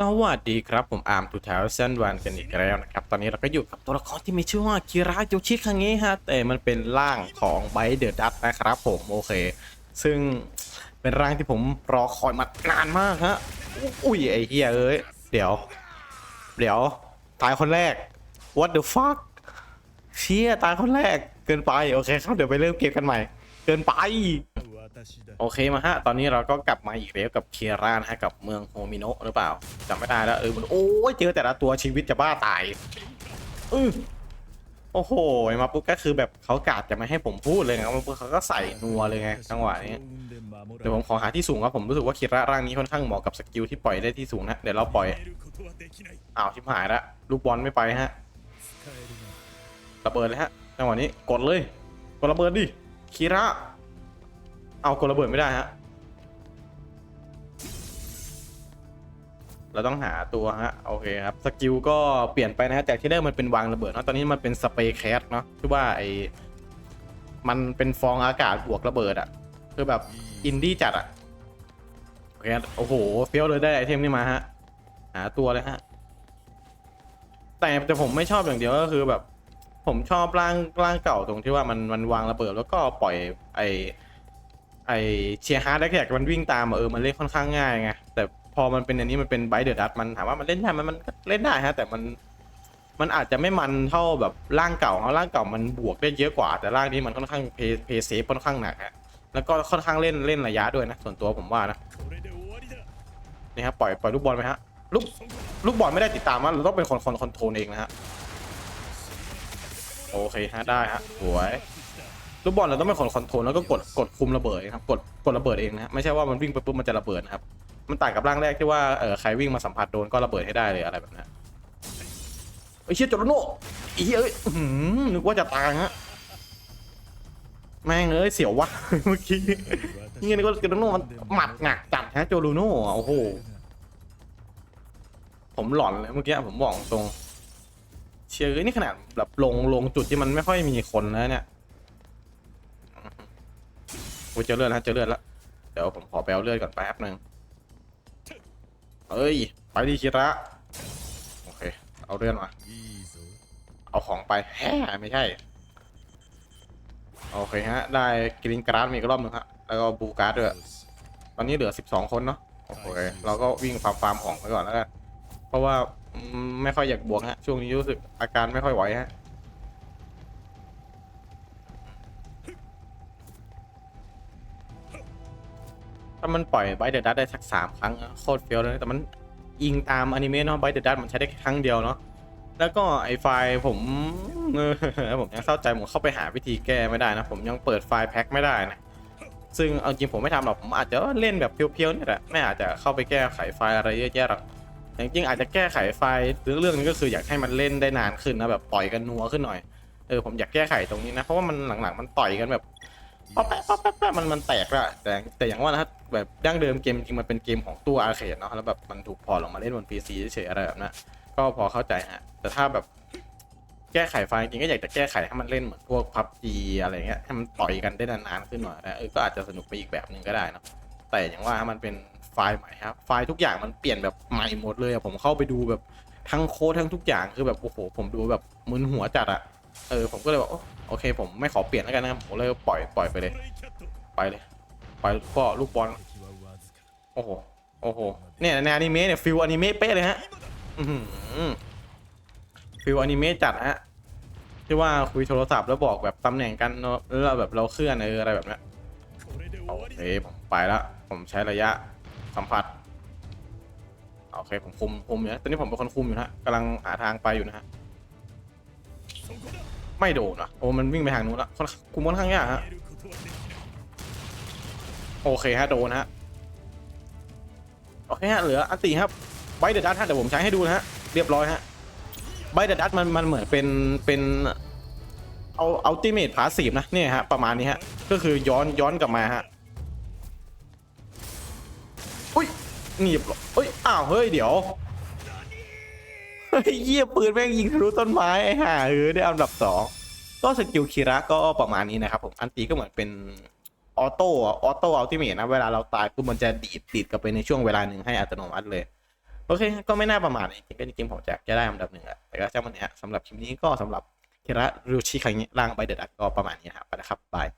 สวัสดีครับผมอาร์มทูเทลเซนวันกันอีกแล้วนะครับ ตอนนี้เราก็อยู่กับตัวละครที่มีชื่อว่าคิระโยชิคังเงะฮะแต่มันเป็นร่างของไบเดอร์ดัตนะครับผมโอเค ซึ่งเป็นร่างที่ผมรอคอยมานานมากฮะอุ้ยไอ้เฮียเอ้ยเดี๋ยว เดี๋ยว ตายคนแรก what the fuck เชี่ยตายคนแรกเกินไปโอเคครับเดี๋ยวไปเริ่มเกมกันใหม่ เกินไป โอเคมาฮะ ตอนนี้เราก็กลับมาอีกแล้วกับเคียร่านะฮะ กับเมืองโฮมิโนะหรือเปล่าจำไม่ได้แล้วเออมันโอ้ยเจอแต่ละตัวชีวิตจะบ้าตายอือโอ้โหมาปุ๊บก็คือแบบเขากาดจะไม่ให้ผมพูดเลยไงมาปุ๊บเขาก็ใส่นัวเลยไงจังหวะนี้เดี๋ยวผมขอหาที่สูงครับผมรู้สึกว่าเคียร่าร่างนี้ค่อนข้างเหมาะกับสกิลที่ปล่อยได้ที่สูงนะเดี๋ยวเราปล่อยอ้าวชิบหายละลูกบอลไม่ไปฮะระเบิดเลยฮะจังหวะนี้กดเลยกดระเบิดดิเคียร่า เอากดระเบิดไม่ได้ฮะ เราต้องหาตัวฮะโอเคครับสกิลก็เปลี่ยนไปนะฮะจากที่แรกมันเป็นวางระเบิดเนอะตอนนี้มันเป็นสเปรย์แคสเนาะที่ว่าไอมันเป็นฟองอากาศบวกระเบิดอะคือแบบอินดี้จัดอะโอเคโอ้โหเฟี้ยวเลยได้ไอเทมนี้มาฮะหาตัวเลยฮะแต่แต่ผมไม่ชอบอย่างเดียวก็คือแบบ ผมชอบร่างร่างเก่าตรงที่ว่ามันมันวางระเบิดแล้วก็ปล่อยไอ ไอเชียร์ฮาร์ดแท็กมันวิ่งตามอะเออมันเล่นค่อนข้างง่ายไงแต่พอมันเป็นอันนี้มันเป็นไบเดอร์ดัตมันถามว่ามันเล่นได้ไหมมันก็เล่นได้ฮะ แต่มันมันอาจจะไม่มันเท่าแบบร่างเก่าเพราะร่างเก่ามันบวกได้เยอะกว่า แต่ร่างนี้มันค่อนข้างเพย์เพย์เซฟค่อนข้างหนักฮะแล้วก็ค่อนข้างเล่นเล่นระยะด้วยนะ ส่วนตัวผมว่านะนี่ครับปล่อยปล่อยลูกบอลไปฮะลูกลูกบอลไม่ได้ติดตามว่าเราต้องเป็นคนคนคอนโทรลเองนะฮะโอเคฮะได้ฮะสวย ลูกบอลเราต้องเป็นคนคอนโทรลแล้วก็กดกดคุมระเบิดครับกดกดระเบิดเองนะไม่ใช่ว่ามันวิ่งไปปุ๊บมันจะระเบิดนะครับมันต่างกับร่างแรกที่ว่าเออใครวิ่งมาสัมผัสโดนก็ระเบิดให้ได้เลยอะไรแบบนั้นไอ้เชี่ยจอร์โน่อีเอ้ยหือนึกว่าจะตายฮะแม่งเอ้ยเสียววะเมื่อกี้นี่นึกว่าจอร์โน่มันหมัดหนักจัดฮะโจลูโน่โอ้โหผมหลอนเลยเมื่อกี้ผมบอกตรง เชียร์เอ้นี่ขนาดแบบลงลงจุดที่มันไม่ค่อยมีคนแล้วเนี่ย โอ้ยเจอเลือดแล้วเจอเลือดแล้วเดี๋ยวผมขอไปเอาเลือดก่อนแป๊บหนึ่งเอ้ย ไปดีคิระโอเค เอาเลือดมา เอาของไปแฮ่ไม่ใช่ โอเคฮะ ได้กรีนการ์ดมีกรอบหนึงฮะ แล้วก็บูการ์ดด้วย ตอนนี้เหลือ 12 คนเนาะ โอเค เราก็วิ่งฟาร์มฟาร์มของไปก่อนแล้วกัน เพราะว่าไม่ค่อยอยากบวกฮะ ช่วงนี้รู้สึกอาการไม่ค่อยไหวฮะ ถ้ามันปล่อยไบเดอร์ดัตได้สักสามครั้งอะโคตรเฟี้ยวเลย แต่มันยิงตามอนิเมะเนาะไบเดอร์ดัตมันใช้ได้แค่ครั้งเดียวเนาะแล้วก็ไอไฟล์ผมเออผมยังเข้าใจผมเข้าไปหาวิธีแก้ไม่ได้นะ ผมยังเปิดไฟล์แพ็คไม่ได้นะซึ่งเอาจริงผมไม่ทำหรอกผมอาจจะเล่นแบบเพียวๆนี่แหละไม่อาจจะเข้าไปแก้ไขไฟล์อะไรเยอะแยะหรอกจริงๆอาจจะแก้ไขไฟล์เรื่องเรื่องนี้ก็คืออยากให้มันเล่นได้นานขึ้นนะแบบต่อยกันนัวขึ้นหน่อยเออผมอยากแก้ไขตรงนี้นะเพราะว่ามันหลังๆมันต่อยกันแบบ ป๊อปแป๊ะป๊อปแป๊ะป๊ะมันมันแตกละแต่แต่อย่างว่านะแบบดั้งเดิมเกมจริงมันเป็นเกมของตู้อาร์เคดเนาะแล้วแบบมันถูกพอร์ตลงมาเล่นบน PC เฉยๆอะไรแบบนั้นก็พอเข้าใจฮะแต่ถ้าแบบแก้ไขไฟล์จริงก็อยากจะแก้ไขให้มันเล่นเหมือนพวกพับจีอะไรเงี้ยให้มันต่อยกันได้นานๆขึ้นหน่อยนะเออก็อาจจะสนุกไปอีกแบบหนึ่งก็ได้นะแต่อย่างว่ามันเป็นไฟล์ใหม่ครับไฟล์ทุกอย่างมันเปลี่ยนแบบใหม่หมดเลยผมเข้าไปดูแบบทั้งโค้ดทั้งทุกอย่างคือแบบโอ้โหผมดูแบบมึนหัวจัดอะ เออผมก็เลยบอกโอเค ผมไม่ขอเปลี่ยนแล้วกันนะครับผมเลยปล่อยปล่อยไปเลย ไปเลยไปก็ลูกบอลโอ้โหโอ้โหเนี่ยในอนิเมะเนี่ยฟิลอนิเมะเป๊ะเลยฮะฟิลอนิเมะจัดฮะที่ว่าคุยโทรศัพท์แล้วบอกแบบตำแหน่งกันเนอะแล้วแบบเราเคลื่อนอะไรแบบนี้โอเคผมไปแล้วผมใช้ระยะสัมผัสโอเคผมคุมคุมอยู่นะตอนนี้ผมเป็นคนคุมอยู่นะฮะกำลังหาทางไปอยู่นะฮะ ไม่โดนอะโอ้มันวิ่งไปทางนู้นละคนคุมค่อนข้างยากฮะโอเคฮะโดนฮะโอเคฮะเหลืออันตีครับไบเดอร์ดัตฮะเดี๋ยวผมใช้ให้ดูนะฮะเรียบร้อยฮะไบเดอร์ดัตมันมันเหมือนเป็นเป็นเอาเอัลติเมทพาสีฟนะเนี่ยฮะประมาณนี้ฮะก็คือย้อนย้อนกลับมาฮะอุ้ยหนีบเอ้ยอ้าวเฮ้ยเดี๋ยว เฮ้ยเยี่ยปืนแม่งยิงทะลุต้นไม้ไอ้ห่าเออได้อันดับสองก็สกิลคีระก็ประมาณนี้นะครับผม อันตีก็เหมือนเป็นออโต้ออโต้อัลติเมทนะ เวลาเราตายปุ๊บมันจะดีดติดกลับไปในช่วงเวลาหนึ่งให้อัตโนมัติเลย โอเค ก็ไม่น่าประมาทจริงๆก็จริงๆผมจะจะได้อันดับหนึ่งแหละแต่ก็จ้างมันเนี้ยสำหรับคลิปนี้ก็สำหรับเคระรูชิครั้งนี้ร่างใบเดดักก็ประมาณนี้นะครับไปนะครับบาย